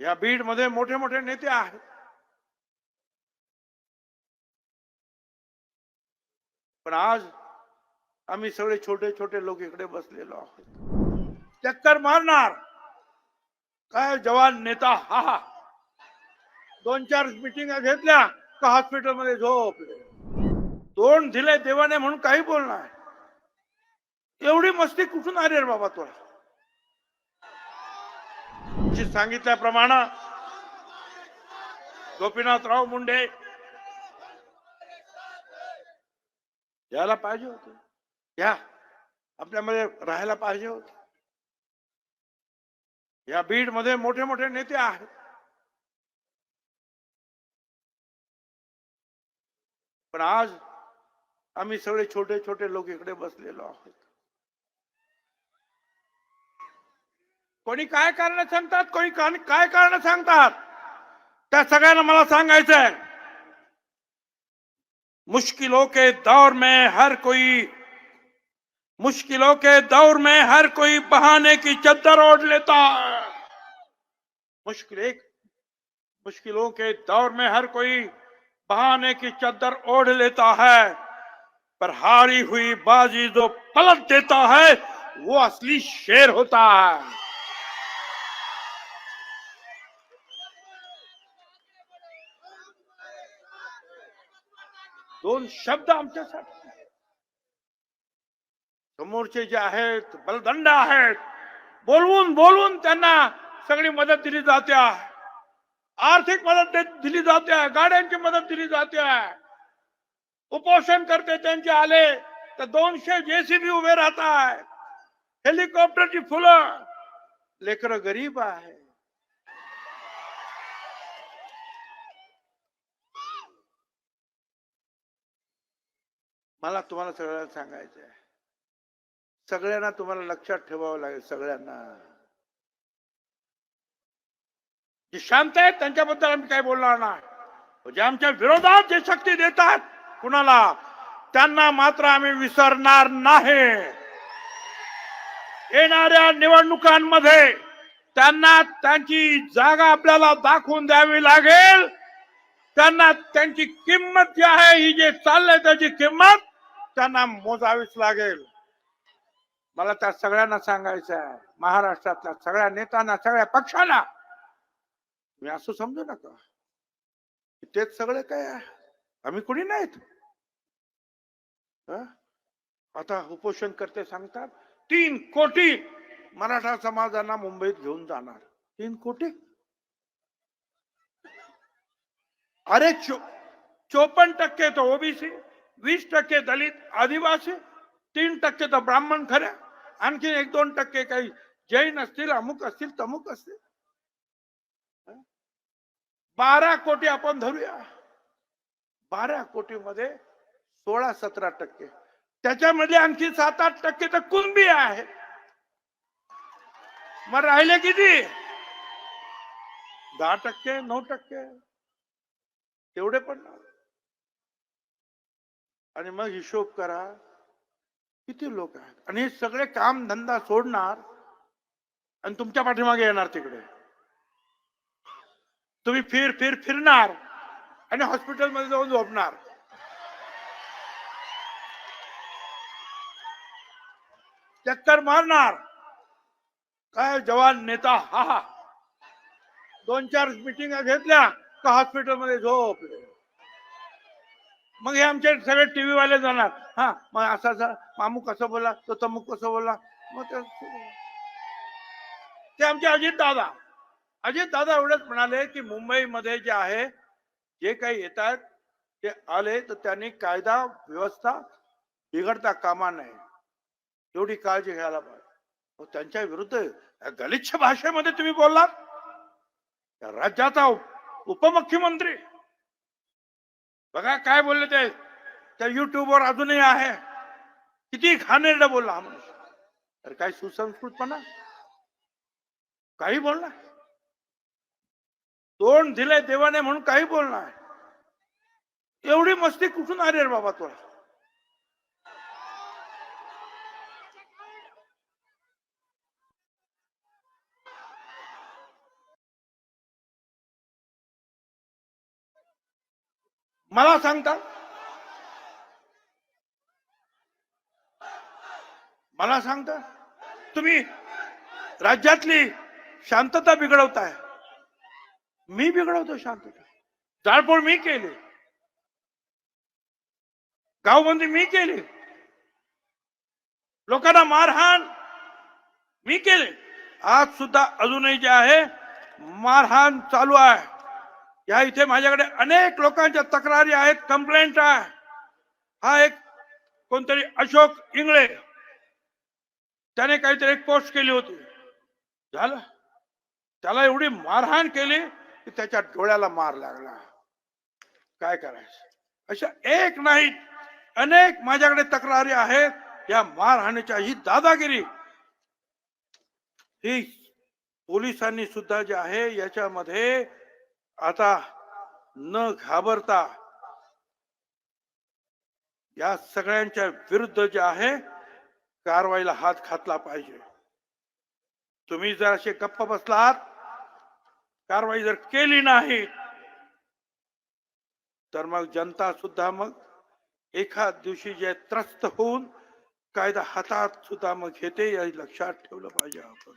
या बीडमध्ये मोठे मोठे नेते आहेत. पण आज आम्ही सगळे छोटे छोटे लोक इकडे बसलेलो आहोत. चक्कर मारणार. काय जवान नेता? हा हा. दोन चार मिटिंग घेतल्या का हॉस्पिटलमध्ये झोपले तोंड दिले देवाने म्हणून काही बोलणार. एवढी मस्ती कुठून आली रे बाबा तुला? जी सांगितल्याप्रमाणे गोपीनाथराव मुंडे यायला पाहिजे होते. या आपल्यामध्ये राहायला पाहिजे होते. या बीडमध्ये मोठे मोठे नेते आहेत. पण आज आम्ही सगळे छोटे छोटे लोक इकडे बसलेलो आहोत. कोणी काय कारण सांगतात? कोणी काय कारण सांगतात? त्या सगळ्यांना मला सांगायचं है मुश्किलों के दौर में हर कोई मुश्किलों के दौर में हर कोई बहाने की चद्दर ओढ़ लेता मुश्किल एक मुश्किलों के दौर में हर कोई बहाने की चद्दर ओढ़ लेता है, पर हारी हुई बाजी जो पलट देता है, वो असली शेर होता है। दोन शब्द आमच्यासाठी. समोरचे जे आहेत बलदंड आहेत बोलवून बोलवून त्यांना सगळी मदत दिली जाते. आर्थिक मदत दिली जाते गाड्यांची मदत दिली जाते. उपोषण करते त्यांचे आले तर दोनशे जेसीबी उभे राहत आहे हेलिकॉप्टरची फुलं. लेकर गरीब आहे मला तुम्हाला सगळ्यांना सांगायचं आहे सगळ्यांना तुम्हाला लक्षात ठेवावं लागेल सगळ्यांना. जे शांत आहेत त्यांच्याबद्दल आम्ही काही बोलणार नाही. जे आमच्या विरोधात जे शक्ती देतात कुणाला? त्यांना मात्र आम्ही विसरणार नाही. येणाऱ्या निवडणुकांमध्ये त्यांना त्यांची जागा आपल्याला दाखवून द्यावी लागेल. त्यांना त्यांची किंमत जी आहे ही जे चाललंय त्याची किंमत त्यांना मोजावीच लागेल. मला त्या सगळ्यांना सांगायचं आहे. महाराष्ट्रातल्या सगळ्या नेत्यांना सगळ्या पक्षांना मी असं समजू नका. तेच सगळे काय आम्ही कुणी नाहीत? आता उपोषण करते सांगतात तीन कोटी मराठा समाजांना मुंबईत घेऊन जाणार. तीन कोटी? अरे चो चोपन्न टक्के तो ओबीसी. वीस टक्के दलित आदिवासी तीन टक्के तर ब्राह्मण खऱ्या आणखी एक दोन टक्के काही जैन असतील अमुक असतील तमुक असतील. बारा कोटी आपण धरूया. बारा कोटी मध्ये सोळा सतरा टक्के. त्याच्यामध्ये आणखी सात आठ टक्के तर कुणबी आहे. मग राहिले किती? दहा टक्के नऊ टक्के. तेवढे पण नाही. आणि मग हिशोब करा किती लोक आहेत? आणि हे सगळे काम धंदा सोडणार आणि तुमच्या पाठीमागे येणार तिकडे. तुम्ही फिर फिर फिरणार आणि हॉस्पिटलमध्ये जाऊन झोपणार. चक्कर मारणार. काय जवान नेता? हा हा. दोन चार मिटिंग घेतल्या का हॉस्पिटलमध्ये झोपले? मग हे आमचे सगळे टीव्ही वाले जाणार. हा मग असं असं मामू कसं बोला तो तमुक कसं बोला? मग ते आमचे अजित दादा. अजित दादा एवढंच म्हणाले की मुंबईमध्ये जे आहे जे काही येतात ते आले तर त्यांनी कायदा व्यवस्था बिघडता कामा नये. एवढी काळजी घ्यायला पाहिजे. त्यांच्या विरुद्ध गलिच्छ भाषेमध्ये तुम्ही बोललात. राज्याचा उपमुख्यमंत्री बघा काय बोलले ते. त्या युट्यूबवर अजूनही आहे. किती घाणेरडं बोलला हा मनुष्य. तर काय सुसंस्कृतपणा? काही बोलणार तोंड दिलंय देवाने म्हणून काही बोलणार एवढी मस्ती कुठून आली रे बाबा तुला? मला सांगता? मला सांगता? तुम्ही राज्यातली शांतता बिघडवताय. मी बिघडवतो शांतता. जाळपोळ मी केली. गावबंदी मी केली. लोकांना मारहाण मी केले. आज सुद्धा अजूनही जे आहे मारहाण चालू आहे. या इथे माझ्याकडे अनेक लोकांच्या तक्रारी आहेत कंप्लेंट आहे. हा एक कोणतरी अशोक इंगळे त्याने काहीतरी एक पोस्ट केली होती. झालं? त्याला एवढी मारहाण केली की त्याच्या डोळ्याला मार लागला. काय करायचं? अशा एक नाही अनेक माझ्याकडे तक्रारी आहेत. या मारहाणीच्या ही दादागिरी ही पोलिसांनी सुद्धा जे आहे याच्यामध्ये आता न घाबरता या सगळ्यांच्या विरुद्ध जे आहे कारवाईला हात घातला पाहिजे. तुम्ही जर असे गप्प बसलात कारवाई जर केली नाही तर मग जनता सुद्धा मग एखाद दिवशी जे त्रस्त होऊन कायदा हातात सुद्धा मग घेते या लक्षात ठेवलं पाहिजे आपण.